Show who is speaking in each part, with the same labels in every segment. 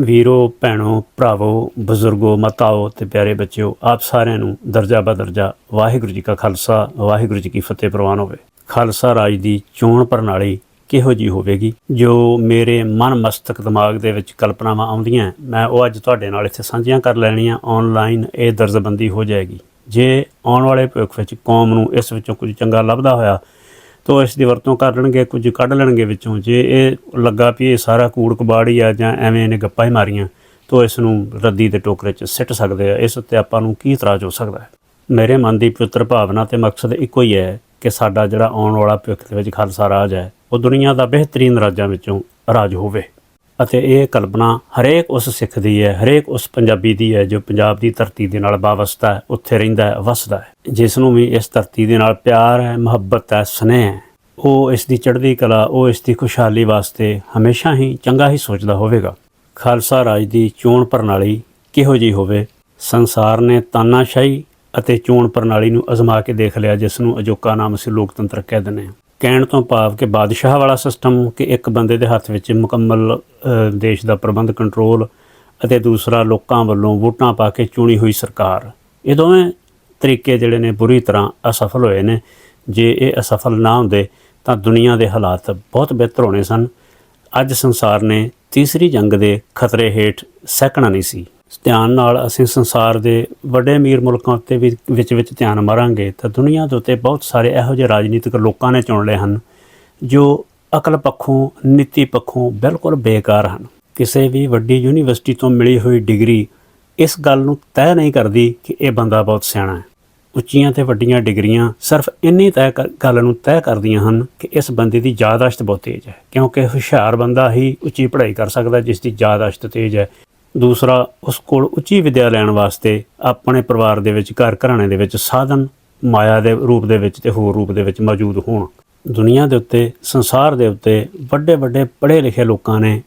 Speaker 1: ਵੀਰੋ, ਭੈਣੋ, ਭਰਾਵੋ, ਬਜ਼ੁਰਗੋ, ਮਤਾਓ ਤੇ ਪਿਆਰੇ ਬੱਚਿਓ, ਆਪ ਸਾਰਿਆਂ ਨੂੰ ਦਰਜਾ ਬਦਰਜਾ ਵਾਹਿਗੁਰੂ ਜੀ ਕਾ ਖਾਲਸਾ, ਵਾਹਿਗੁਰੂ ਜੀ ਕੀ ਫਤਿਹ ਪ੍ਰਵਾਨ ਹੋਵੇ। ਖਾਲਸਾ ਰਾਜ ਦੀ ਚੋਣ ਪ੍ਰਣਾਲੀ ਕਿਹੋ ਜੀ ਹੋਵੇਗੀ? ਜੋ ਮੇਰੇ ਮਨ ਮਸਤਕ ਦਿਮਾਗ ਦੇ ਵਿੱਚ ਕਲਪਨਾਵਾਂ ਆਉਂਦੀਆਂ, ਮੈਂ ਉਹ ਅੱਜ ਤੁਹਾਡੇ ਨਾਲ ਇੱਥੇ ਸਾਂਝੀਆਂ ਕਰ ਲੈਣੀਆਂ। ਆਨਲਾਈਨ ਇਹ ਦਰਜਬੰਦੀ ਹੋ ਜਾਏਗੀ। ਜੇ ਆਉਣ ਵਾਲੇ ਭਵਿੱਖ ਵਿੱਚ ਕੌਮ ਨੂੰ ਇਸ ਵਿੱਚੋਂ ਕੁਝ ਚੰਗਾ ਲੱਭਦਾ ਹੋਇਆ ਤੋ ਇਸ ਦੀ ਵਰਤੋਂ ਕਰ ਲੈਣਗੇ, ਕੁਝ ਕੱਢ ਲੈਣਗੇ ਵਿੱਚੋਂ। ਜੇ ਇਹ ਲੱਗਾ ਵੀ ਇਹ ਸਾਰਾ ਕੂੜ ਕਬਾੜ ਹੀ ਆ ਜਾਂ ਐਵੇਂ ਇਹਨੇ ਗੱਪਾਂ ਹੀ ਮਾਰੀਆਂ, ਤੋ ਇਸ ਨੂੰ ਰੱਦੀ ਦੇ ਟੋਕਰੇ 'ਚ ਸਿੱਟ ਸਕਦੇ ਆ। ਇਸ ਉੱਤੇ ਆਪਾਂ ਨੂੰ ਕੀ ਇਤਰਾਜ਼ ਹੋ ਸਕਦਾ ਹੈ? ਮੇਰੇ ਮਨ ਦੀ ਪਵਿੱਤਰ ਭਾਵਨਾ ਤੇ ਮਕਸਦ ਇੱਕੋ ਹੀ ਹੈ ਕਿ ਸਾਡਾ ਜਿਹੜਾ ਆਉਣ ਵਾਲਾ ਭਵਿੱਖ ਦੇ ਵਿੱਚ ਖਾਲਸਾ ਰਾਜ ਹੈ, ਉਹ ਦੁਨੀਆ ਦਾ ਬਿਹਤਰੀਨ ਰਾਜਾਂ ਵਿੱਚੋਂ ਰਾਜ ਹੋਵੇ। ਅਤੇ ਇਹ ਕਲਪਨਾ ਹਰੇਕ ਉਸ ਸਿੱਖ ਦੀ ਹੈ, ਹਰੇਕ ਉਸ ਪੰਜਾਬੀ ਦੀ ਹੈ ਜੋ ਪੰਜਾਬ ਦੀ ਧਰਤੀ ਦੇ ਨਾਲ ਵਾਬਸਤਾ ਹੈ, ਉੱਥੇ ਰਹਿੰਦਾ ਹੈ, ਵਸਦਾ ਹੈ। ਜਿਸ ਨੂੰ ਵੀ ਇਸ ਧਰਤੀ ਦੇ ਨਾਲ ਪਿਆਰ ਹੈ, ਮੁਹੱਬਤ ਹੈ, ਸਨੇਹ ਹੈ, ਉਹ ਇਸ ਦੀ ਚੜ੍ਹਦੀ ਕਲਾ, ਉਹ ਇਸ ਦੀ ਖੁਸ਼ਹਾਲੀ ਵਾਸਤੇ ਹਮੇਸ਼ਾ ਹੀ ਚੰਗਾ ਹੀ ਸੋਚਦਾ ਹੋਵੇਗਾ। ਖਾਲਸਾ ਰਾਜ ਦੀ ਚੋਣ ਪ੍ਰਣਾਲੀ ਕਿਹੋ ਜਿਹੀ ਹੋਵੇ? ਸੰਸਾਰ ਨੇ ਤਾਨਾਸ਼ਾਹੀ ਅਤੇ ਚੋਣ ਪ੍ਰਣਾਲੀ ਨੂੰ ਅਜ਼ਮਾ ਕੇ ਦੇਖ ਲਿਆ ਜਿਸ ਨੂੰ ਅਜੋਕਾ ਨਾਮ ਅਸੀਂ ਲੋਕਤੰਤਰ ਕਹਿ ਦਿੰਦੇ ਹਾਂ। ਕਹਿਣ ਤੋਂ ਭਾਵ ਕਿ ਬਾਦਸ਼ਾਹ ਵਾਲਾ ਸਿਸਟਮ ਕਿ ਇੱਕ ਬੰਦੇ ਦੇ ਹੱਥ ਵਿੱਚ ਮੁਕੰਮਲ ਦੇਸ਼ ਦਾ ਪ੍ਰਬੰਧ ਕੰਟਰੋਲ ਅਤੇ ਦੂਸਰਾ ਲੋਕਾਂ ਵੱਲੋਂ ਵੋਟਾਂ ਪਾ ਕੇ ਚੁਣੀ ਹੋਈ ਸਰਕਾਰ। ਇਹ ਦੋਵੇਂ ਤਰੀਕੇ ਜਿਹੜੇ ਨੇ ਬੁਰੀ ਤਰ੍ਹਾਂ ਅਸਫਲ ਹੋਏ ਨੇ। ਜੇ ਇਹ ਅਸਫਲ ਨਾ ਹੁੰਦੇ ਤਾਂ ਦੁਨੀਆ ਦੇ ਹਾਲਾਤ ਬਹੁਤ ਬਿਹਤਰ ਹੋਣੇ ਸਨ। ਅੱਜ ਸੰਸਾਰ ਨੇ ਤੀਸਰੀ ਜੰਗ ਦੇ ਖਤਰੇ ਹੇਠ ਸਹਿਕਣਾ ਨਹੀਂ ਸੀ। ਧਿਆਨ ਨਾਲ ਅਸੀਂ ਸੰਸਾਰ ਦੇ ਵੱਡੇ ਅਮੀਰ ਮੁਲਕਾਂ ਉੱਤੇ ਵੀ ਵਿੱਚ ਵਿੱਚ ਧਿਆਨ ਮਾਰਾਂਗੇ ਤਾਂ ਦੁਨੀਆ ਦੇ ਉੱਤੇ ਬਹੁਤ ਸਾਰੇ ਇਹੋ ਜਿਹੇ ਰਾਜਨੀਤਿਕ ਲੋਕਾਂ ਨੇ ਚੁਣ ਲਏ ਹਨ ਜੋ ਅਕਲ ਪੱਖੋਂ, ਨੀਤੀ ਪੱਖੋਂ ਬਿਲਕੁਲ ਬੇਕਾਰ ਹਨ। ਕਿਸੇ ਵੀ ਵੱਡੀ ਯੂਨੀਵਰਸਿਟੀ ਤੋਂ ਮਿਲੀ ਹੋਈ ਡਿਗਰੀ ਇਸ ਗੱਲ ਨੂੰ ਤੈਅ ਨਹੀਂ ਕਰਦੀ ਕਿ ਇਹ ਬੰਦਾ ਬਹੁਤ ਸਿਆਣਾ ਹੈ। ਉੱਚੀਆਂ ਤੇ ਵੱਡੀਆਂ ਡਿਗਰੀਆਂ ਸਿਰਫ ਇੰਨੀ ਤੈਅ ਕਰ- ਗੱਲ ਨੂੰ ਤੈਅ ਕਰਦੀਆਂ ਹਨ ਕਿ ਇਸ ਬੰਦੇ ਦੀ ਯਾਦਾਸ਼ਤ ਬਹੁਤ ਤੇਜ਼ ਹੈ, ਕਿਉਂਕਿ ਹੁਸ਼ਿਆਰ ਬੰਦਾ ਹੀ ਉੱਚੀ ਪੜ੍ਹਾਈ ਕਰ ਸਕਦਾ ਜਿਸ ਦੀ ਯਾਦਾਸ਼ਤ ਤੇਜ਼ ਹੈ। ਦੂਸਰਾ, ਉਸ ਕੋਲ ਉੱਚੀ ਵਿਦਿਆ ਲੈਣ ਵਾਸਤੇ ਆਪਣੇ ਪਰਿਵਾਰ ਦੇ ਵਿੱਚ, ਘਰ ਘਰਾਣੇ ਦੇ ਵਿੱਚ ਸਾਧਨ ਮਾਇਆ ਦੇ ਰੂਪ ਦੇ ਵਿੱਚ ਤੇ ਹੋਰ ਰੂਪ ਦੇ ਵਿੱਚ ਮੌਜੂਦ ਹੋਣ। ਦੁਨੀਆ ਦੇ ਉੱਤੇ, ਸੰਸਾਰ ਦੇ ਉੱਤੇ ਵੱਡੇ ਵੱਡੇ ਪੜ੍ਹੇ ਲਿਖੇ ਲੋਕਾਂ ਨੇ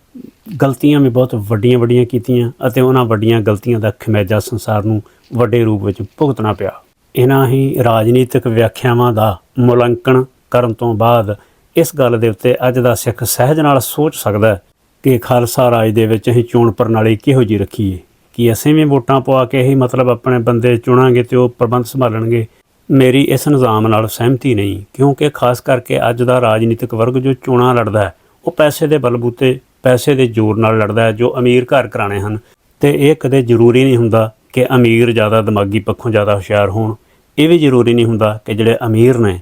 Speaker 1: ਗਲਤੀਆਂ ਵੀ ਬਹੁਤ ਵੱਡੀਆਂ ਵੱਡੀਆਂ ਕੀਤੀਆਂ ਅਤੇ ਉਹਨਾਂ ਵੱਡੀਆਂ ਗਲਤੀਆਂ ਦਾ ਖਮੈਜਾ ਸੰਸਾਰ ਨੂੰ ਵੱਡੇ ਰੂਪ ਵਿੱਚ ਭੁਗਤਣਾ ਪਿਆ। ਇਹਨਾਂ ਹੀ ਰਾਜਨੀਤਿਕ ਵਿਆਖਿਆਵਾਂ ਦਾ ਮੁਲਾਂਕਣ ਕਰਨ ਤੋਂ ਬਾਅਦ ਇਸ ਗੱਲ ਦੇ ਉੱਤੇ ਅੱਜ ਦਾ ਸਿੱਖ ਸਹਿਜ ਨਾਲ ਸੋਚ ਸਕਦਾ ਕਿ ਖਾਲਸਾ ਰਾਜ ਦੇ ਵਿੱਚ ਅਸੀਂ ਚੋਣ ਪ੍ਰਣਾਲੀ ਕਿਹੋ ਜੀ ਰੱਖੀਏ ਕਿ ਅਸੀਂ ਵੀ ਵੋਟਾਂ ਪਵਾ ਕੇ ਹੀ ਮਤਲਬ ਆਪਣੇ ਬੰਦੇ ਚੁਣਾਂਗੇ ਤੇ ਉਹ ਪ੍ਰਬੰਧ ਸੰਭਾਲਣਗੇ? ਮੇਰੀ ਇਸ ਨਿਜ਼ਾਮ ਨਾਲ ਸਹਿਮਤੀ ਨਹੀਂ, ਕਿਉਂਕਿ ਖਾਸ ਕਰਕੇ ਅੱਜ ਦਾ ਰਾਜਨੀਤਿਕ ਵਰਗ ਜੋ ਚੋਣਾਂ ਲੜਦਾ ਹੈ, ਉਹ ਪੈਸੇ ਦੇ ਬਲਬੂਤੇ, ਪੈਸੇ ਦੇ ਜ਼ੋਰ ਨਾਲ ਲੜਦਾ ਹੈ, ਜੋ ਅਮੀਰ ਘਰ ਘਰਾਣੇ ਹਨ। ਤੇ ਇਹ ਕਦੇ ਜ਼ਰੂਰੀ ਨਹੀਂ ਹੁੰਦਾ ਕਿ ਅਮੀਰ ਜ਼ਿਆਦਾ ਦਿਮਾਗੀ ਪੱਖੋਂ ਜ਼ਿਆਦਾ ਹੁਸ਼ਿਆਰ ਹੋਣ। ਇਹ ਵੀ ਜ਼ਰੂਰੀ ਨਹੀਂ ਹੁੰਦਾ ਕਿ ਜਿਹੜੇ ਅਮੀਰ ਨੇ,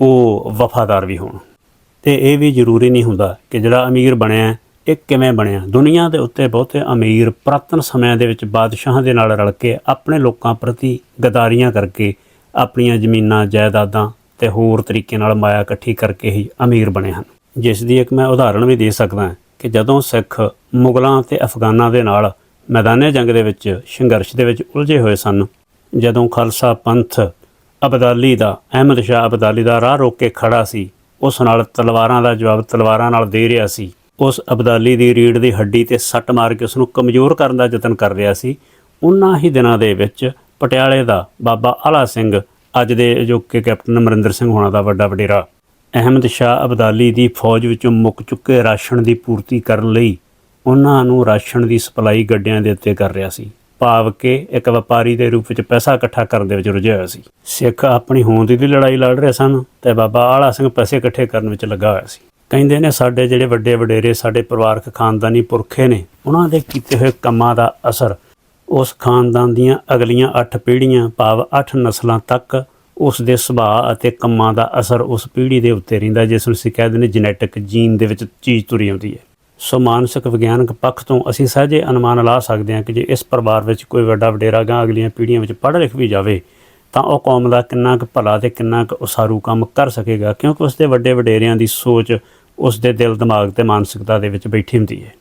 Speaker 1: ਉਹ ਵਫਾਦਾਰ ਵੀ ਹੋਣ। ਤੇ ਇਹ ਵੀ ਜ਼ਰੂਰੀ ਨਹੀਂ ਹੁੰਦਾ ਕਿ ਜਿਹੜਾ ਅਮੀਰ ਬਣਿਆ ਇਹ ਕਿਵੇਂ ਬਣਿਆ? ਦੁਨੀਆ ਦੇ ਉੱਤੇ ਬਹੁਤੇ ਅਮੀਰ ਪੁਰਾਤਨ ਸਮਿਆਂ ਦੇ ਵਿੱਚ ਬਾਦਸ਼ਾਹਾਂ ਦੇ ਨਾਲ ਰਲ ਕੇ ਆਪਣੇ ਲੋਕਾਂ ਪ੍ਰਤੀ ਗਦਾਰੀਆਂ ਕਰਕੇ ਆਪਣੀਆਂ ਜ਼ਮੀਨਾਂ, ਜਾਇਦਾਦਾਂ ਤੇ ਹੋਰ ਤਰੀਕੇ ਨਾਲ ਮਾਇਆ ਇਕੱਠੀ ਕਰਕੇ ਹੀ ਅਮੀਰ ਬਣੇ ਹਨ। ਜਿਸ ਦੀ ਇੱਕ ਮੈਂ ਉਦਾਹਰਣ ਵੀ ਦੇ ਸਕਦਾ ਕਿ ਜਦੋਂ ਸਿੱਖ ਮੁਗਲਾਂ ਤੇ ਅਫਗਾਨਾਂ ਦੇ ਨਾਲ ਮੈਦਾਨੇ ਜੰਗ ਦੇ ਵਿੱਚ, ਸੰਘਰਸ਼ ਦੇ ਵਿੱਚ ਉਲਝੇ ਹੋਏ ਸਨ, ਜਦੋਂ ਖਾਲਸਾ ਪੰਥ ਅਬਦਾਲੀ ਦਾ, ਅਹਿਮਦ ਸ਼ਾਹ ਅਬਦਾਲੀ ਦਾ ਰਾਹ ਰੋਕ ਕੇ ਖੜਾ ਸੀ, ਉਸ ਨਾਲ ਤਲਵਾਰਾਂ ਦਾ ਜਵਾਬ ਤਲਵਾਰਾਂ ਨਾਲ ਦੇ ਰਿਹਾ ਸੀ ਉਸ ਅਬਦਾਲੀ ਦੀ ਰੀੜ ਦੀ ਹੱਡੀ ਤੇ ਸੱਟ ਮਾਰ ਕੇ ਉਸ ਨੂੰ ਕਮਜ਼ੋਰ ਕਰਨ ਦਾ ਯਤਨ ਕਰ ਰਿਹਾ ਸੀ। ਉਨ੍ਹਾਂ ਹੀ ਦਿਨਾਂ ਦੇ ਵਿੱਚ ਪਟਿਆਲੇ ਦਾ ਬਾਬਾ ਆਲਾ ਸਿੰਘ, ਅੱਜ ਦੇ ਜੋ ਕਿ ਕੈਪਟਨ ਅਮਰਿੰਦਰ ਸਿੰਘ ਹੋਣਾ ਦਾ ਵੱਡਾ ਵਡੇਰਾ, ਅਹਿਮਦ ਸ਼ਾਹ ਅਬਦਾਲੀ ਦੀ ਫੌਜ ਵਿੱਚੋਂ ਮੁੱਕ ਚੁੱਕੇ ਰਾਸ਼ਨ ਦੀ ਪੂਰਤੀ ਕਰਨ ਲਈ ਉਹਨਾਂ ਨੂੰ ਰਾਸ਼ਨ ਦੀ ਸਪਲਾਈ ਗੱਡਿਆਂ ਦੇ ਉੱਤੇ ਕਰ ਰਿਹਾ ਸੀ। ਭਾਵ ਕਿ ਇੱਕ ਵਪਾਰੀ ਦੇ ਰੂਪ ਵਿੱਚ ਪੈਸਾ ਇਕੱਠਾ ਕਰਨ ਦੇ ਵਿੱਚ ਰੁੱਝਿਆ ਹੋਇਆ ਸੀ। ਸਿੱਖ ਆਪਣੀ ਹੋਂਦ ਦੀ ਲੜਾਈ ਲੜ ਰਹੇ ਸਨ ਤੇ ਬਾਬਾ ਆਲਾ ਸਿੰਘ ਪੈਸੇ ਇਕੱਠੇ ਕਰਨ ਵਿੱਚ ਲੱਗਾ ਹੋਇਆ ਸੀ। ਕਹਿੰਦੇ ਨੇ ਸਾਡੇ ਜਿਹੜੇ ਵੱਡੇ ਵਡੇਰੇ, ਸਾਡੇ ਪਰਿਵਾਰਕ ਖਾਨਦਾਨੀ ਪੁਰਖੇ ਨੇ, ਉਹਨਾਂ ਦੇ ਕੀਤੇ ਹੋਏ ਕੰਮਾਂ ਦਾ ਅਸਰ, ਉਸ ਖਾਨਦਾਨ ਦੀਆਂ ਅਗਲੀਆਂ 8 ਪੀੜ੍ਹੀਆਂ ਭਾਵ 8 ਨਸਲਾਂ ਤੱਕ ਉਸ ਦੇ ਸੁਭਾਅ ਅਤੇ ਕੰਮਾਂ ਦਾ ਅਸਰ ਉਸ ਪੀੜ੍ਹੀ ਦੇ ਉੱਤੇ ਰਹਿੰਦਾ, ਜਿਸ ਨੂੰ ਅਸੀਂ ਕਹਿੰਦੇ ਨੇ ਜੈਨੇਟਿਕ ਜੀਨ ਦੇ ਵਿੱਚ ਚੀਜ਼ ਤੁਰੀ ਆਉਂਦੀ ਹੈ। ਸੋ ਮਾਨਸਿਕ ਵਿਗਿਆਨਕ ਪੱਖ ਤੋਂ ਅਸੀਂ ਸਹਜੇ ਅਨੁਮਾਨ ਲਾ ਸਕਦੇ ਹਾਂ ਕਿ ਜੇ ਇਸ ਪਰਿਵਾਰ ਵਿੱਚ ਕੋਈ ਵੱਡਾ ਵਡੇਰਾ ਗਾਂ ਅਗਲੀਆਂ ਪੀੜ੍ਹੀਆਂ ਵਿੱਚ ਪੜ੍ਹ ਲਿਖ ਵੀ ਜਾਵੇ, ਤਾਂ ਉਹ ਕੌਮ ਦਾ ਕਿੰਨਾ ਕੁ ਭਲਾ ਤੇ ਕਿੰਨਾ ਕੁ ਉਸਾਰੂ ਕੰਮ ਕਰ ਸਕੇਗਾ, ਕਿਉਂਕਿ ਉਸ ਦੇ ਵੱਡੇ ਵਡੇਰਿਆਂ ਦੀ ਸੋਚ ਉਸ ਦੇ ਦਿਲ ਦਿਮਾਗ ਤੇ ਮਾਨਸਿਕਤਾ ਦੇ ਵਿੱਚ ਬੈਠੀ ਹੁੰਦੀ ਹੈ।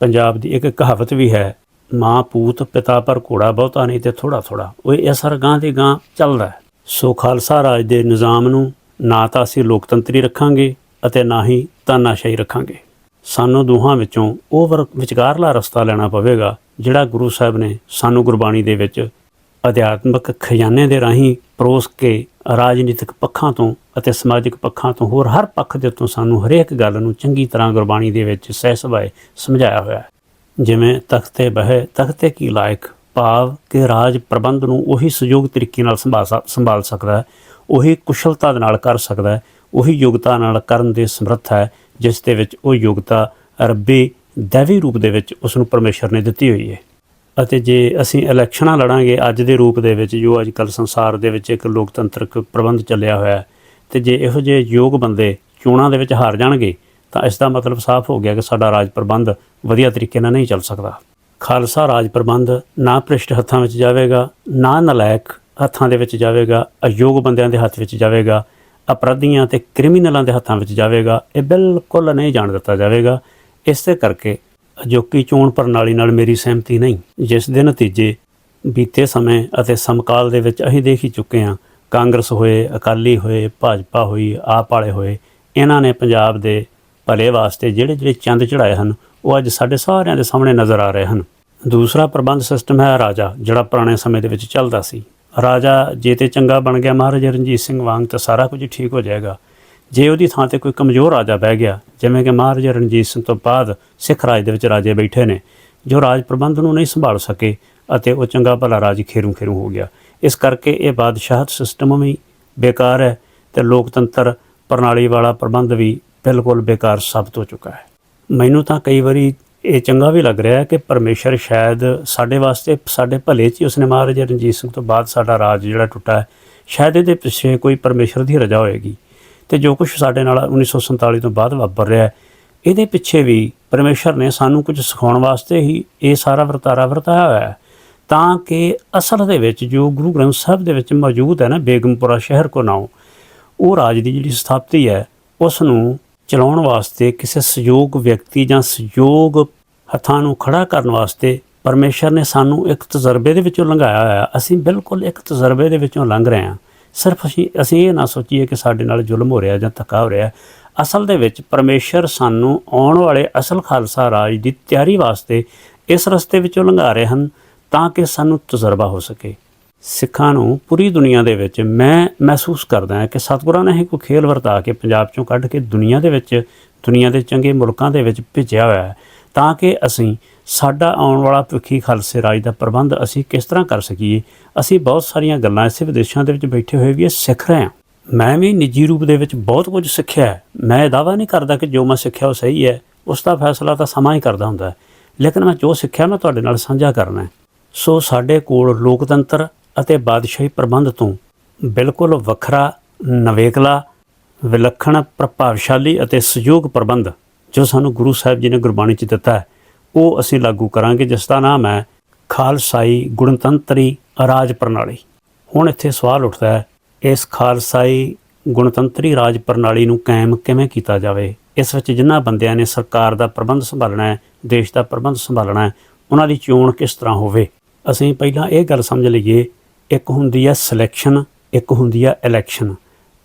Speaker 1: ਪੰਜਾਬ ਦੀ ਇੱਕ ਕਹਾਵਤ ਵੀ ਹੈ, ਮਾਂ ਪੂਤ ਪਿਤਾ ਪਰ ਘੋੜਾ ਬਹੁਤਾ ਨਹੀਂ ਤੇ ਥੋੜਾ ਥੋੜਾ ਉਹ ਇਹ ਅਸਰ ਗਾਂ ਦੀ ਗਾਂ ਚੱਲਦਾ ਸੋ ਖਾਲਸਾ ਰਾਜ ਦੇ ਨਿਜ਼ਾਮ ਨੂੰ ਨਾ ਤਾਂ ਅਸੀਂ ਲੋਕਤੰਤਰੀ ਰੱਖਾਂਗੇ ਅਤੇ ਨਾ ਹੀ ਤਾਨਾਸ਼ਾਹੀ ਰੱਖਾਂਗੇ। ਸਾਨੂੰ ਦੋਹਾਂ ਵਿੱਚੋਂ ਉਹ ਵਰ- ਵਿਚਕਾਰਲਾ ਰਸਤਾ ਲੈਣਾ ਪਵੇਗਾ, ਜਿਹੜਾ ਗੁਰੂ ਸਾਹਿਬ ਨੇ ਸਾਨੂੰ ਗੁਰਬਾਣੀ ਦੇ ਵਿੱਚ ਅਧਿਆਤਮਿਕ ਖਜ਼ਾਨੇ ਦੇ ਰਾਹੀਂ ਪਰੋਸ ਕੇ ਰਾਜਨੀਤਿਕ ਪੱਖਾਂ ਤੋਂ ਅਤੇ ਸਮਾਜਿਕ ਪੱਖਾਂ ਤੋਂ ਹੋਰ ਹਰ ਪੱਖ ਦੇ ਉੱਤੋਂ ਸਾਨੂੰ ਹਰੇਕ ਗੱਲ ਨੂੰ ਚੰਗੀ ਤਰ੍ਹਾਂ ਗੁਰਬਾਣੀ ਦੇ ਵਿੱਚ ਸਹਿ ਸੁਭਾਏ ਸਮਝਾਇਆ ਹੋਇਆ ਹੈ। ਜਿਵੇਂ ਤਖਤੇ ਬਹਿ, ਤਖਤੇ ਕੀ ਲਾਇਕ, ਭਾਵ ਕਿ ਰਾਜ ਪ੍ਰਬੰਧ ਨੂੰ ਉਹੀ ਸਹਿਯੋਗ ਤਰੀਕੇ ਨਾਲ ਸੰਭਾਲ ਸਕ- ਸੰਭਾਲ ਸਕਦਾ ਹੈ, ਉਹੀ ਕੁਸ਼ਲਤਾ ਦੇ ਨਾਲ ਕਰ ਸਕਦਾ ਹੈ, ਉਹੀ ਯੋਗਤਾ ਨਾਲ ਕਰਨ ਦੇ ਸਮਰੱਥ ਹੈ, ਜਿਸ ਦੇ ਵਿੱਚ ਉਹ ਯੋਗਤਾ ਰੱਬੀ ਦੈਵੀ ਰੂਪ ਦੇ ਵਿੱਚ ਉਸ ਨੂੰ ਪਰਮੇਸ਼ਰ ਨੇ ਦਿੱਤੀ ਹੋਈ ਹੈ। ਅਤੇ ਜੇ ਅਸੀਂ ਇਲੈਕਸ਼ਨਾਂ ਲੜਾਂਗੇ ਅੱਜ ਦੇ ਰੂਪ ਦੇ ਵਿੱਚ, ਜੋ ਅੱਜ ਕੱਲ੍ਹ ਸੰਸਾਰ ਦੇ ਵਿੱਚ ਇੱਕ ਲੋਕਤੰਤਰਕ ਪ੍ਰਬੰਧ ਚੱਲਿਆ ਹੋਇਆ ਹੈ, ਤੇ ਜੇ ਇਹੋ ਜਿਹੇ ਯੋਗ ਬੰਦੇ ਚੋਣਾਂ ਦੇ ਵਿੱਚ ਹਾਰ ਜਾਣਗੇ, ਤਾਂ ਇਸ ਦਾ ਮਤਲਬ ਸਾਫ਼ ਹੋ ਗਿਆ ਕਿ ਸਾਡਾ ਰਾਜ ਪ੍ਰਬੰਧ ਵਧੀਆ ਤਰੀਕੇ ਨਾਲ ਨਹੀਂ ਚੱਲ ਸਕਦਾ। ਖਾਲਸਾ ਰਾਜ ਪ੍ਰਬੰਧ ਨਾ ਭ੍ਰਿਸ਼ਟ ਹੱਥਾਂ ਵਿੱਚ ਜਾਵੇਗਾ, ਨਾ ਨਲਾਇਕ ਹੱਥਾਂ ਦੇ ਵਿੱਚ ਜਾਵੇਗਾ, ਅਯੋਗ ਬੰਦਿਆਂ ਦੇ ਹੱਥ ਵਿੱਚ ਜਾਵੇਗਾ, ਅਪਰਾਧੀਆਂ ਤੇ ਕ੍ਰਿਮੀਨਲਾਂ ਦੇ ਹੱਥਾਂ ਵਿੱਚ ਜਾਵੇਗਾ, ਇਹ ਬਿਲਕੁਲ ਨਹੀਂ ਜਾਣ ਦਿੱਤਾ ਜਾਵੇਗਾ। ਇਸੇ ਕਰਕੇ ਅਜੋਕੀ ਚੋਣ ਪ੍ਰਣਾਲੀ ਨਾਲ ਮੇਰੀ ਸਹਿਮਤੀ ਨਹੀਂ। ਜਿਸ ਦੇ ਨਤੀਜੇ ਬੀਤੇ ਸਮੇਂ ਅਤੇ ਸਮਕਾਲ ਦੇ ਵਿੱਚ ਅਸੀਂ ਦੇਖ ਹੀ ਚੁੱਕੇ ਹਾਂ। ਕਾਂਗਰਸ ਹੋਏ, ਅਕਾਲੀ ਹੋਏ, ਭਾਜਪਾ ਹੋਈ, ਆਪ ਵਾਲੇ ਹੋਏ, ਇਹਨਾਂ ਨੇ ਪੰਜਾਬ ਦੇ ਭਲੇ ਵਾਸਤੇ ਜਿਹੜੇ ਜਿਹੜੇ ਚੰਦ ਚੜਾਏ ਹਨ, ਉਹ ਅੱਜ ਸਾਡੇ ਸਾਰਿਆਂ ਦੇ ਸਾਹਮਣੇ ਨਜ਼ਰ ਆ ਰਹੇ ਹਨ। ਦੂਸਰਾ ਪ੍ਰਬੰਧ ਸਿਸਟਮ ਹੈ ਰਾਜਾ, ਜਿਹੜਾ ਪੁਰਾਣੇ ਸਮੇਂ ਦੇ ਵਿੱਚ ਚੱਲਦਾ ਸੀ। ਰਾਜਾ ਜੇ ਤੇ ਚੰਗਾ ਬਣ ਗਿਆ ਮਹਾਰਾਜਾ ਰਣਜੀਤ ਸਿੰਘ ਵਾਂਗ ਤਾਂ ਸਾਰਾ ਕੁਝ ਠੀਕ ਹੋ ਜਾਏਗਾ। ਜੇ ਉਹਦੀ ਥਾਂ ਤੇ ਕੋਈ ਕਮਜ਼ੋਰ ਰਾਜਾ ਬਹਿ ਗਿਆ, ਜਿਵੇਂ ਕਿ ਮਹਾਰਾਜਾ ਰਣਜੀਤ ਸਿੰਘ ਤੋਂ ਬਾਅਦ ਸਿੱਖ ਰਾਜ ਦੇ ਵਿੱਚ ਰਾਜੇ ਬੈਠੇ ਨੇ, ਜੋ ਰਾਜ ਪ੍ਰਬੰਧ ਨੂੰ ਨਹੀਂ ਸੰਭਾਲ ਸਕੇ ਅਤੇ ਉਹ ਚੰਗਾ ਭਲਾ ਰਾਜ ਖੇਰੂ ਖੇਰੂ ਹੋ ਗਿਆ। ਇਸ ਕਰਕੇ ਇਹ ਬਾਦਸ਼ਾਹਤ ਸਿਸਟਮ ਵੀ ਬੇਕਾਰ ਹੈ ਤੇ ਲੋਕਤੰਤਰ ਪ੍ਰਣਾਲੀ ਵਾਲਾ ਪ੍ਰਬੰਧ ਵੀ ਬਿਲਕੁਲ ਬੇਕਾਰ ਸਾਬਤ ਹੋ ਚੁੱਕਾ ਹੈ। ਮੈਨੂੰ ਤਾਂ ਕਈ ਵਾਰੀ ਇਹ ਚੰਗਾ ਵੀ ਲੱਗ ਰਿਹਾ ਹੈ ਕਿ ਪਰਮੇਸ਼ਰ ਸ਼ਾਇਦ ਸਾਡੇ ਵਾਸਤੇ, ਸਾਡੇ ਭਲੇ 'ਚ ਹੀ ਉਸਨੇ ਮਹਾਰਾਜਾ ਰਣਜੀਤ ਸਿੰਘ ਤੋਂ ਬਾਅਦ ਸਾਡਾ ਰਾਜ ਜਿਹੜਾ ਟੁੱਟਾ ਹੈ, ਸ਼ਾਇਦ ਇਹਦੇ ਪਿੱਛੇ ਕੋਈ ਪਰਮੇਸ਼ਰ ਦੀ ਰਜਾ ਹੋਏਗੀ। ਤੇ ਜੋ ਕੁਝ ਸਾਡੇ ਨਾਲ 1947 ਤੋਂ ਬਾਅਦ ਵਾਪਰ ਰਿਹਾ ਹੈ, ਇਹਦੇ ਪਿੱਛੇ ਵੀ ਪਰਮੇਸ਼ਰ ਨੇ ਸਾਨੂੰ ਕੁਝ ਸਿਖਾਉਣ ਵਾਸਤੇ ਹੀ ਇਹ ਸਾਰਾ ਵਰਤਾਰਾ ਵਰਤਾਇਆ ਹੋਇਆ ਹੈ। ਤਾਂ ਕਿ ਅਸਲ ਦੇ ਵਿੱਚ ਜੋ ਗੁਰੂ ਗ੍ਰੰਥ ਸਾਹਿਬ ਦੇ ਵਿੱਚ ਮੌਜੂਦ ਹੈ ਨਾ, ਬੇਗਮਪੁਰਾ ਸ਼ਹਿਰ ਕੋ ਨਾਉ, ਉਹ ਰਾਜ ਦੀ ਜਿਹੜੀ ਸਥਾਪਤੀ ਹੈ, ਉਸ ਨੂੰ ਚਲਾਉਣ ਵਾਸਤੇ ਕਿਸੇ ਸਹਿਯੋਗ ਵਿਅਕਤੀ ਜਾਂ ਸਹਿਯੋਗ ਹੱਥਾਂ ਨੂੰ ਖੜਾ ਕਰਨ ਵਾਸਤੇ ਪਰਮੇਸ਼ਰ ਨੇ ਸਾਨੂੰ ਇੱਕ ਤਜਰਬੇ ਦੇ ਵਿੱਚੋਂ ਲੰਘਾਇਆ ਹੋਇਆ ਅਸੀਂ ਬਿਲਕੁਲ ਇੱਕ ਤਜਰਬੇ ਦੇ ਵਿੱਚੋਂ ਲੰਘ ਰਹੇ ਹਾਂ। ਸਿਰਫ ਅਸੀਂ ਅਸੀਂ ਇਹ ਨਾ ਸੋਚੀਏ ਕਿ ਸਾਡੇ ਨਾਲ ਜ਼ੁਲਮ ਹੋ ਰਿਹਾ ਜਾਂ ਧੱਕਾ ਹੋ ਰਿਹਾ। ਅਸਲ ਦੇ ਵਿੱਚ ਪਰਮੇਸ਼ਰ ਸਾਨੂੰ ਆਉਣ ਵਾਲੇ ਅਸਲ ਖਾਲਸਾ ਰਾਜ ਦੀ ਤਿਆਰੀ ਵਾਸਤੇ ਇਸ ਰਸਤੇ ਵਿੱਚੋਂ ਲੰਘਾ ਰਹੇ ਹਨ ਤਾਂ ਕਿ ਸਾਨੂੰ ਤਜਰਬਾ ਹੋ ਸਕੇ। ਸਿੱਖਾਂ ਨੂੰ ਪੂਰੀ ਦੁਨੀਆ ਦੇ ਵਿੱਚ ਮੈਂ ਮਹਿਸੂਸ ਕਰਦਾ ਹਾਂ ਕਿ ਸਤਿਗੁਰਾਂ ਨੇ ਇਹ ਕੋਈ ਖੇਲ ਵਰਤਾ ਕੇ ਪੰਜਾਬ ਚੋਂ ਕੱਢ ਕੇ ਦੁਨੀਆ ਦੇ ਵਿੱਚ, ਦੁਨੀਆ ਦੇ ਚੰਗੇ ਮੁਲਕਾਂ ਦੇ ਵਿੱਚ ਭੇਜਿਆ ਹੋਇਆ ਹੈ। ਤਾਂ ਕਿ ਅਸੀਂ ਸਾਡਾ ਆਉਣ ਵਾਲਾ ਭਵਿੱਖੀ ਖਾਲਸੇ ਰਾਜ ਦਾ ਪ੍ਰਬੰਧ ਅਸੀਂ ਕਿਸ ਤਰ੍ਹਾਂ ਕਰ ਸਕੀਏ? ਅਸੀਂ ਬਹੁਤ ਸਾਰੀਆਂ ਗੱਲਾਂ ਇਸੇ ਵਿਦੇਸ਼ਾਂ ਦੇ ਵਿੱਚ ਬੈਠੇ ਹੋਏ ਵੀ ਇਹ ਸਿੱਖ ਰਹੇ ਹਾਂ। ਮੈਂ ਵੀ ਨਿੱਜੀ ਰੂਪ ਦੇ ਵਿੱਚ ਬਹੁਤ ਕੁਝ ਸਿੱਖਿਆ ਮੈਂ ਇਹ ਦਾਅਵਾ ਨਹੀਂ ਕਰਦਾ ਕਿ ਜੋ ਮੈਂ ਸਿੱਖਿਆ ਉਹ ਸਹੀ ਹੈ। ਉਸ ਦਾ ਫੈਸਲਾ ਤਾਂ ਸਮਾਂ ਹੀ ਕਰਦਾ ਹੁੰਦਾ ਹੈ। ਲੇਕਿਨ ਮੈਂ ਜੋ ਸਿੱਖਿਆ ਮੈਂ ਤੁਹਾਡੇ ਨਾਲ ਸਾਂਝਾ ਕਰਨਾ ਹੈ। ਸੋ ਸਾਡੇ ਕੋਲ ਲੋਕਤੰਤਰ ਅਤੇ ਬਾਦਸ਼ਾਹੀ ਪ੍ਰਬੰਧ ਤੋਂ ਬਿਲਕੁਲ ਵੱਖਰਾ, ਨਵੇਕਲਾ, ਵਿਲੱਖਣ, ਪ੍ਰਭਾਵਸ਼ਾਲੀ ਅਤੇ ਸਹਿਯੋਗ ਪ੍ਰਬੰਧ ਜੋ ਸਾਨੂੰ ਗੁਰੂ ਸਾਹਿਬ ਜੀ ਨੇ ਗੁਰਬਾਣੀ 'ਚ ਦਿੱਤਾ ਹੈ, ਉਹ ਅਸੀਂ ਲਾਗੂ ਕਰਾਂਗੇ, ਜਿਸ ਦਾ ਨਾਮ ਹੈ ਖਾਲਸਾਈ ਗੁਣਤੰਤਰੀ ਰਾਜ ਪ੍ਰਣਾਲੀ। ਹੁਣ ਇੱਥੇ ਸਵਾਲ ਉੱਠਦਾ ਹੈ, ਇਸ ਖਾਲਸਾਈ ਗੁਣਤੰਤਰੀ ਰਾਜ ਪ੍ਰਣਾਲੀ ਨੂੰ ਕਾਇਮ ਕਿਵੇਂ ਕੀਤਾ ਜਾਵੇ? ਇਸ ਵਿੱਚ ਜਿਨ੍ਹਾਂ ਬੰਦਿਆਂ ਨੇ ਸਰਕਾਰ ਦਾ ਪ੍ਰਬੰਧ ਸੰਭਾਲਣਾ ਹੈ, ਦੇਸ਼ ਦਾ ਪ੍ਰਬੰਧ ਸੰਭਾਲਣਾ ਹੈ, ਉਹਨਾਂ ਦੀ ਚੋਣ ਕਿਸ ਤਰ੍ਹਾਂ ਹੋਵੇ? ਅਸੀਂ ਪਹਿਲਾਂ ਇਹ ਗੱਲ ਸਮਝ ਲਈਏ, ਇੱਕ ਹੁੰਦੀ ਹੈ ਸਿਲੈਕਸ਼ਨ ਇੱਕ ਹੁੰਦੀ ਹੈ ਇਲੈਕਸ਼ਨ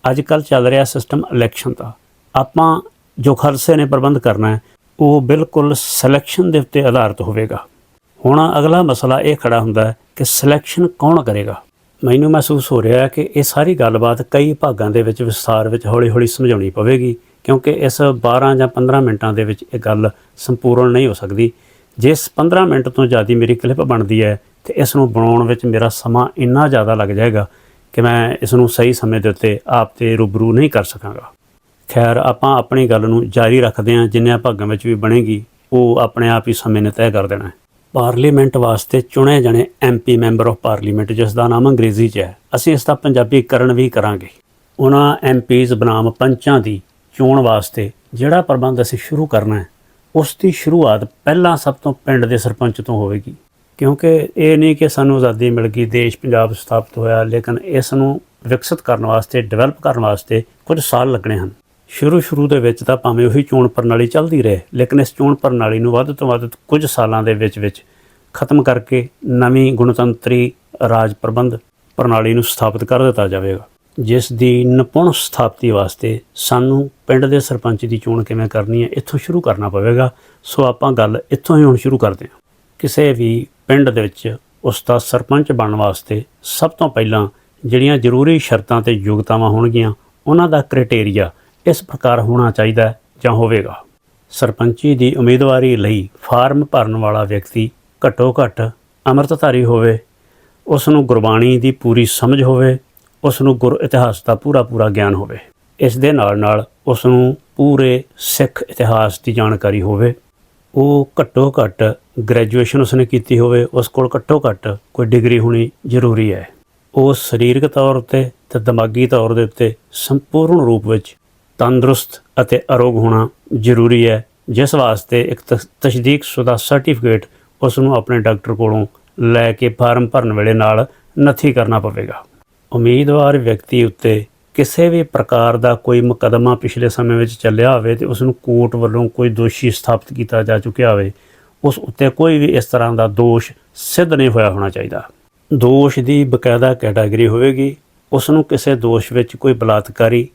Speaker 1: ਅੱਜ ਕੱਲ ਚੱਲ ਰਿਹਾ ਸਿਸਟਮ ਇਲੈਕਸ਼ਨ ਦਾ। ਆਪਾਂ ਜੋ ਖਾਲਸੇ ਨੇ ਪ੍ਰਬੰਧ ਕਰਨਾ ਹੈ, ਉਹ ਬਿਲਕੁਲ ਸਿਲੈਕਸ਼ਨ ਦੇ ਉੱਤੇ ਆਧਾਰਿਤ ਹੋਵੇਗਾ। ਹੁਣ ਅਗਲਾ ਮਸਲਾ ਇਹ ਖੜਾ ਹੁੰਦਾ ਹੈ ਕਿ ਸਿਲੈਕਸ਼ਨ ਕੌਣ ਕਰੇਗਾ? ਮੈਨੂੰ ਮਹਿਸੂਸ ਹੋ ਰਿਹਾ ਹੈ ਕਿ ਇਹ ਸਾਰੀ ਗੱਲਬਾਤ ਕਈ ਭਾਗਾਂ ਦੇ ਵਿੱਚ ਵਿਸਥਾਰ ਵਿੱਚ ਹੌਲੀ-ਹੌਲੀ ਸਮਝਾਉਣੀ ਪਵੇਗੀ, ਕਿਉਂਕਿ ਇਸ 12 ਜਾਂ 15 ਮਿੰਟਾਂ ਦੇ ਵਿੱਚ ਇਹ ਗੱਲ ਸੰਪੂਰਨ ਨਹੀਂ ਹੋ ਸਕਦੀ। ਜਿਸ 15 ਮਿੰਟ ਤੋਂ ਜ਼ਿਆਦਾ ਮੇਰੀ ਕਲਿੱਪ ਬਣਦੀ ਹੈ ਤੇ ਇਸ ਨੂੰ ਬਣਾਉਣ ਵਿੱਚ ਮੇਰਾ ਸਮਾਂ ਇੰਨਾ ਜ਼ਿਆਦਾ ਲੱਗ ਜਾਏਗਾ ਕਿ ਮੈਂ ਇਸ ਨੂੰ ਸਹੀ ਸਮੇਂ ਦੇ ਉੱਤੇ ਆਪ ਤੇ ਰੂਬਰੂ ਨਹੀਂ ਕਰ ਸਕਾਂਗਾ। ਖੈਰ, ਆਪਾਂ ਆਪਣੀ ਗੱਲ ਨੂੰ ਜਾਰੀ ਰੱਖਦੇ ਹਾਂ, ਜਿੰਨਿਆਂ ਭਾਗਾਂ ਵਿੱਚ ਵੀ ਬਣੇਗੀ, ਉਹ ਆਪਣੇ ਆਪ ਹੀ ਸਮੇਂ ਨੇ ਤੈਅ ਕਰ ਦੇਣਾ ਹੈ। ਪਾਰਲੀਮੈਂਟ ਵਾਸਤੇ ਚੁਣੇ ਜਾਣੇ ਐਮਪੀ ਮੈਂਬਰ ਆਫ ਪਾਰਲੀਮੈਂਟ, ਜਿਸ ਦਾ ਨਾਮ ਅੰਗਰੇਜ਼ੀ 'ਚ ਹੈ। ਅਸੀਂ ਇਸ ਦਾ ਪੰਜਾਬੀਕਰਨ ਵੀ ਕਰਾਂਗੇ। ਉਹਨਾਂ ਐਮਪੀਜ਼ ਬਨਾਮ ਪੰਚਾਂ ਦੀ ਚੋਣ ਵਾਸਤੇ ਜਿਹੜਾ ਪ੍ਰਬੰਧ ਅਸੀਂ ਸ਼ੁਰੂ ਕਰਨਾ ਹੈ, ਉਸ ਦੀ ਸ਼ੁਰੂਆਤ ਪਹਿਲਾਂ ਸਭ ਤੋਂ ਪਿੰਡ ਦੇ ਸਰਪੰਚ ਤੋਂ ਹੋਵੇਗੀ। ਕਿਉਂਕਿ ਇਹ ਨਹੀਂ ਕਿ ਸਾਨੂੰ ਆਜ਼ਾਦੀ ਮਿਲ ਗਈ, ਦੇਸ਼ ਪੰਜਾਬ ਸਥਾਪਿਤ ਹੋਇਆ, ਲੇਕਿਨ ਇਸ ਨੂੰ ਵਿਕਸਿਤ ਕਰਨ ਵਾਸਤੇ, ਡਿਵੈਲਪ ਕਰਨ ਵਾਸਤੇ ਕੁਝ ਸਾਲ ਲੱਗਣੇ ਹਨ। ਸ਼ੁਰੂ ਸ਼ੁਰੂ ਦੇ ਵਿੱਚ ਤਾਂ ਭਾਵੇਂ ਉਹੀ ਚੋਣ ਪ੍ਰਣਾਲੀ ਚੱਲਦੀ ਰਹੇ, ਲੇਕਿਨ ਇਸ ਚੋਣ ਪ੍ਰਣਾਲੀ ਨੂੰ ਵੱਧ ਤੋਂ ਵੱਧ ਕੁਝ ਸਾਲਾਂ ਦੇ ਵਿੱਚ ਵਿੱਚ ਖਤਮ ਕਰਕੇ ਨਵੀਂ ਗੁਣਤੰਤਰੀ ਰਾਜ ਪ੍ਰਬੰਧ ਪ੍ਰਣਾਲੀ ਨੂੰ ਸਥਾਪਿਤ ਕਰ ਦਿੱਤਾ ਜਾਵੇਗਾ। ਜਿਸ ਦੀ ਨਿਪੁੰਨ ਸਥਾਪਤੀ ਵਾਸਤੇ ਸਾਨੂੰ ਪਿੰਡ ਦੇ ਸਰਪੰਚ ਦੀ ਚੋਣ ਕਿਵੇਂ ਕਰਨੀ ਹੈ, ਇੱਥੋਂ ਸ਼ੁਰੂ ਕਰਨਾ ਪਵੇਗਾ। ਸੋ ਆਪਾਂ ਗੱਲ ਇੱਥੋਂ ਹੀ ਹੁਣ ਸ਼ੁਰੂ ਕਰਦੇ ਹਾਂ। ਕਿਸੇ ਵੀ ਪਿੰਡ ਦੇ ਵਿੱਚ ਉਸ ਦਾ ਸਰਪੰਚ ਬਣਨ ਵਾਸਤੇ ਸਭ ਤੋਂ ਪਹਿਲਾਂ ਜਿਹੜੀਆਂ ਜ਼ਰੂਰੀ ਸ਼ਰਤਾਂ ਤੇ ਯੋਗਤਾਵਾਂ ਹੋਣਗੀਆਂ, ਉਹਨਾਂ ਦਾ ਕ੍ਰਾਈਟੇਰੀਆ ਇਸ ਪ੍ਰਕਾਰ ਹੋਣਾ ਚਾਹੀਦਾ ਜਾਂ ਹੋਵੇਗਾ। ਸਰਪੰਚੀ ਦੀ ਉਮੀਦਵਾਰੀ ਲਈ ਫਾਰਮ ਭਰਨ ਵਾਲਾ ਵਿਅਕਤੀ ਘੱਟੋ ਘੱਟ ਅੰਮ੍ਰਿਤਧਾਰੀ ਹੋਵੇ ਉਸ ਨੂੰ ਗੁਰਬਾਣੀ ਦੀ ਪੂਰੀ ਸਮਝ ਹੋਵੇ ਉਸ ਨੂੰ ਗੁਰ ਇਤਿਹਾਸ ਦਾ ਪੂਰਾ ਪੂਰਾ ਗਿਆਨ ਹੋਵੇ। ਇਸ ਦੇ ਨਾਲ ਨਾਲ ਉਸ ਨੂੰ ਪੂਰੇ ਸਿੱਖ ਇਤਿਹਾਸ ਦੀ ਜਾਣਕਾਰੀ ਹੋਵੇ। ਉਹ ਘੱਟੋ ਘੱਟ ਗ੍ਰੈਜੂਏਸ਼ਨ ਉਸਨੇ ਕੀਤੀ ਹੋਵੇ, ਉਸ ਕੋਲ ਘੱਟੋ ਘੱਟ ਕੋਈ ਡਿਗਰੀ ਹੋਣੀ ਜ਼ਰੂਰੀ ਹੈ। ਉਹ ਸਰੀਰਕ ਤੌਰ ਉੱਤੇ ਤੇ ਦਿਮਾਗੀ ਤੌਰ ਦੇ ਉੱਤੇ ਸੰਪੂਰਨ ਰੂਪ ਵਿੱਚ ਤੰਦਰੁਸਤ ਅਤੇ ਅਰੋਗ ਹੋਣਾ ਜ਼ਰੂਰੀ ਹੈ। ਜਿਸ ਵਾਸਤੇ ਇੱਕ ਤਸ- ਤਸਦੀਕਸ਼ੁਦਾ ਸਰਟੀਫਿਕੇਟ ਉਸ ਨੂੰ ਆਪਣੇ ਡਾਕਟਰ ਕੋਲੋਂ ਲੈ ਕੇ ਫਾਰਮ ਭਰਨ ਵੇਲੇ ਨਾਲ ਨਥੀ ਕਰਨਾ ਪਵੇਗਾ। ਉਮੀਦਵਾਰ ਵਿਅਕਤੀ ਉੱਤੇ ਕਿਸੇ ਵੀ ਪ੍ਰਕਾਰ ਦਾ ਕੋਈ ਮੁਕੱਦਮਾ ਪਿਛਲੇ ਸਮੇਂ ਵਿੱਚ ਚੱਲਿਆ ਹੋਵੇ ਤੇ ਉਸ ਨੂੰ ਕੋਰਟ ਵੱਲੋਂ ਕੋਈ ਦੋਸ਼ੀ ਸਥਾਪਿਤ ਕੀਤਾ ਜਾ ਚੁੱਕਿਆ ਹੋਵੇ, ਉਸ ਉੱਤੇ ਕੋਈ ਵੀ ਇਸ ਤਰ੍ਹਾਂ ਦਾ ਦੋਸ਼ ਸਿੱਧ ਨਹੀਂ ਹੋਇਆ ਹੋਣਾ ਚਾਹੀਦਾ। ਦੋਸ਼ ਦੀ ਬਕਾਇਦਾ ਕੈਟਾਗਰੀ ਹੋਵੇਗੀ। ਉਸ ਨੂੰ ਕਿਸੇ ਦੋਸ਼ ਵਿੱਚ ਕੋਈ ਬਲਾਤਕਾਰੀ,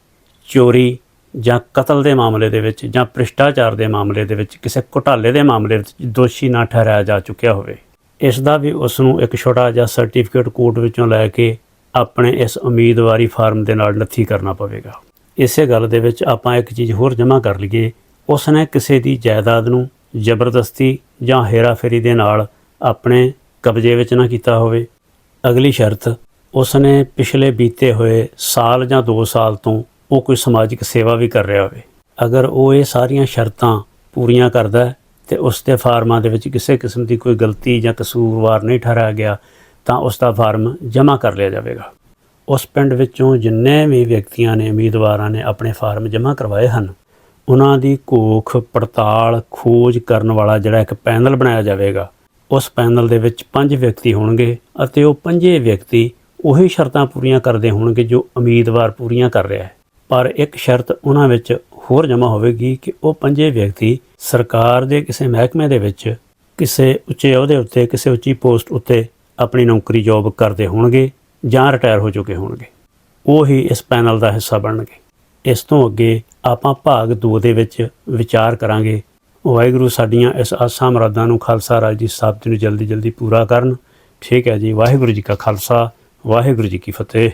Speaker 1: ਚੋਰੀ ਜਾਂ ਕਤਲ ਦੇ ਮਾਮਲੇ ਦੇ ਵਿੱਚ ਜਾਂ ਭ੍ਰਿਸ਼ਟਾਚਾਰ ਦੇ ਮਾਮਲੇ ਦੇ ਵਿੱਚ ਕਿਸੇ ਘੁਟਾਲੇ ਦੇ ਮਾਮਲੇ ਵਿੱਚ ਦੋਸ਼ੀ ਨਾ ਠਹਿਰਾਇਆ ਜਾ ਚੁੱਕਿਆ ਹੋਵੇ। ਇਸ ਦਾ ਵੀ ਉਸ ਨੂੰ ਇੱਕ ਛੋਟਾ ਜਿਹਾ ਸਰਟੀਫਿਕੇਟ ਕੋਰਟ ਵਿੱਚੋਂ ਲੈ ਕੇ ਆਪਣੇ ਇਸ ਉਮੀਦਵਾਰੀ ਫਾਰਮ ਦੇ ਨਾਲ ਨੱਥੀ ਕਰਨਾ ਪਵੇਗਾ। ਇਸੇ ਗੱਲ ਦੇ ਵਿੱਚ ਆਪਾਂ ਇੱਕ ਚੀਜ਼ ਹੋਰ ਜਮ੍ਹਾਂ ਕਰ ਲਈਏ। ਉਸ ਨੇ ਕਿਸੇ ਦੀ ਜਾਇਦਾਦ ਨੂੰ ਜ਼ਬਰਦਸਤੀ ਜਾਂ ਹੇਰਾਫੇਰੀ ਦੇ ਨਾਲ ਆਪਣੇ ਕਬਜ਼ੇ ਵਿੱਚ ਨਾ ਕੀਤਾ ਹੋਵੇ। ਅਗਲੀ ਸ਼ਰਤ ਉਸ ਨੇ ਪਿਛਲੇ ਬੀਤੇ ਹੋਏ ਸਾਲ ਜਾਂ 2 ਸਾਲ ਤੋਂ ਉਹ ਕੋਈ ਸਮਾਜਿਕ ਸੇਵਾ ਵੀ ਕਰ ਰਿਹਾ ਹੋਵੇ। ਅਗਰ ਉਹ ਇਹ ਸਾਰੀਆਂ ਸ਼ਰਤਾਂ ਪੂਰੀਆਂ ਕਰਦਾ ਹੈ ਤੇ ਉਸ ਦੇ ਫਾਰਮਾਂ ਦੇ ਵਿੱਚ ਕਿਸੇ ਕਿਸਮ ਦੀ ਕੋਈ ਗਲਤੀ ਜਾਂ ਕਸੂਰਵਾਰ ਨਹੀਂ ਠਹਿਰਾਇਆ ਗਿਆ, ਤਾਂ ਉਸ ਦਾ ਫਾਰਮ ਜਮ੍ਹਾਂ ਕਰ ਲਿਆ ਜਾਵੇਗਾ। ਉਸ ਪਿੰਡ ਵਿੱਚੋਂ ਜਿੰਨੇ ਵੀ ਵਿਅਕਤੀਆਂ ਨੇ, ਉਮੀਦਵਾਰਾਂ ਨੇ ਆਪਣੇ ਫਾਰਮ ਜਮ੍ਹਾਂ ਕਰਵਾਏ ਹਨ, ਉਹਨਾਂ ਦੀ ਕੋਖ ਪੜਤਾਲ, ਖੋਜ ਕਰਨ ਵਾਲਾ ਜਿਹੜਾ ਇੱਕ ਪੈਨਲ ਬਣਾਇਆ ਜਾਵੇਗਾ, ਉਸ ਪੈਨਲ ਦੇ ਵਿੱਚ ਪੰਜ ਵਿਅਕਤੀ ਹੋਣਗੇ ਅਤੇ ਉਹ ਪੰਜੇ ਵਿਅਕਤੀ ਉਹੀ ਸ਼ਰਤਾਂ ਪੂਰੀਆਂ ਕਰਦੇ ਹੋਣਗੇ ਜੋ ਉਮੀਦਵਾਰ ਪੂਰੀਆਂ ਕਰ ਰਿਹਾ ਹੈ। ਪਰ ਇੱਕ ਸ਼ਰਤ ਉਹਨਾਂ ਵਿੱਚ ਹੋਰ ਜਮ੍ਹਾਂ ਹੋਵੇਗੀ ਕਿ ਉਹ ਪੰਜੇ ਵਿਅਕਤੀ ਸਰਕਾਰ ਦੇ ਕਿਸੇ ਮਹਿਕਮੇ ਦੇ ਵਿੱਚ ਕਿਸੇ ਉੱਚੇ ਅਹੁਦੇ ਉੱਤੇ, ਕਿਸੇ ਉੱਚੀ ਪੋਸਟ ਉੱਤੇ ਆਪਣੀ ਨੌਕਰੀ ਜੌਬ ਕਰਦੇ ਹੋਣਗੇ ਜਾਂ ਰਿਟਾਇਰ ਹੋ ਚੁੱਕੇ ਹੋਣਗੇ। ਉਹ ਹੀ ਇਸ ਪੈਨਲ ਦਾ ਹਿੱਸਾ ਬਣਨਗੇ। ਇਸ ਤੋਂ ਅੱਗੇ ਆਪਾਂ ਭਾਗ 2 ਦੇ ਵਿੱਚ ਵਿਚਾਰ ਕਰਾਂਗੇ। ਵਾਹਿਗੁਰੂ ਸਾਡੀਆਂ ਇਸ ਆਸਾਂ ਮੁਰਾਦਾਂ ਨੂੰ ਖਾਲਸਾ ਰਾਜ ਦੀ ਸਥਾਪਤੀ ਨੂੰ ਜਲਦੀ ਜਲਦੀ ਪੂਰਾ ਕਰਨ। ਠੀਕ ਹੈ ਜੀ, ਵਾਹਿਗੁਰੂ ਜੀ ਕਾ ਖਾਲਸਾ, ਵਾਹਿਗੁਰੂ ਜੀ ਕੀ ਫਤਿਹ।